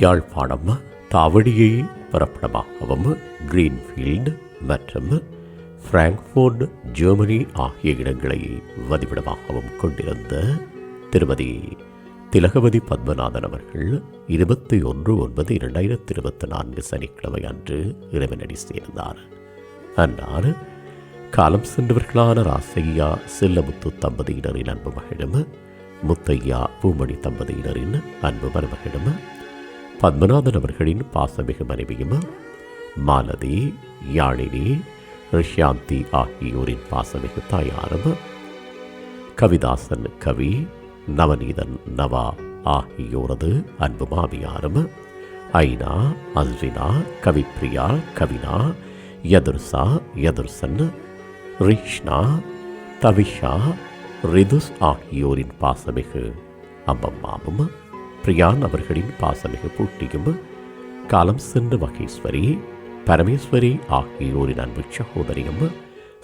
யாழ்ப்பாணம் தாவடியை புறப்படமாகவும் கிரீன்ஃபீல்டு மற்றும் பிராங்க்ஃபோர்ட் ஜெர்மனி ஆகிய இடங்களை வதிவிடமாகவும் கொண்டிருந்த திருமதி திலகவதி பத்மநாதன் அவர்கள் இருபத்தி ஒன்று ஒன்பது இரண்டாயிரத்தி இருபத்தி நான்கு சனிக்கிழமை அன்று இறைவனடி சேர்ந்தார். அன்னார் காலம் சென்றவர்களான ராசையா செல்லமுத்து தம்பதியினரின் அன்பு மகிழும் முத்தையா பூமணி தம்பதியினரின் அன்பு மருமகிழும் பத்மநாதன் அவர்களின் பாசமிகு மனைவியும் மாலதி யாழினி ரிஷாந்தி ஆகியோரின் பாசமிகு தாயாரும் கவிதாசன் கவி நவநீதன் நவா ஆகியோரது அன்பு மாமியாரும் ஐனா அஸ்வினா கவிப்ரியா கவினா யதுர்சா யதுர்சன் ரிஷ்ணா தவிஷா ரிதுஸ் ஆகியோரின் பாசமிகு அம்மம்மாவும் பிரியான் அவர்களின் பாசமிகு பூட்டியும் காலம் சென்ற மகேஸ்வரி பரமேஸ்வரி ஆகியோரின் அன்பு சகோதரியும்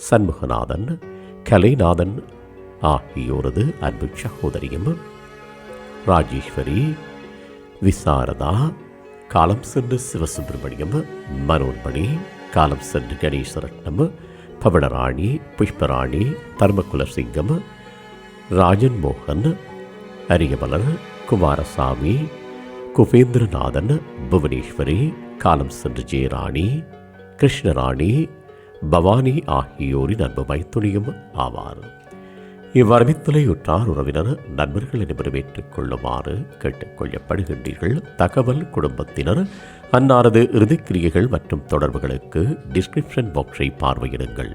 சண்முகநாதன் கலைநாதன் ஆகியோரது அன்பு சகோதரியும் ராஜேஸ்வரி விசாரதா காலம் சென்று சிவசுப்பிரமணியம் மனோன்மணி காலம் சென்று கணேசரட்னம் பவனராணி புஷ்பராணி தர்மகுலசிங்கம் ராஜன் மோகன் அரியமலர் குமாரசாமி குபேந்திரநாதன் புவனேஸ்வரி காலம் சென்று ஜெயராணி கிருஷ்ணராணி பவானி ஆகியோரின் அன்பு மைத்துணியும் ஆவார். இவ்வரவித்துலையுற்றார் உறவினர் நண்பர்கள் அனைவரும் ஏற்றுக்கொள்ளுமாறு கேட்டுக்கொள்ளப்படுகின்றீர்கள். தகவல் குடும்பத்தினர் அன்னாரது இறுதிக்கிரியைகள் மற்றும் தொடர்புகளுக்கு டிஸ்கிரிப்ஷன் பாக்ஸை பார்வையிடுங்கள்.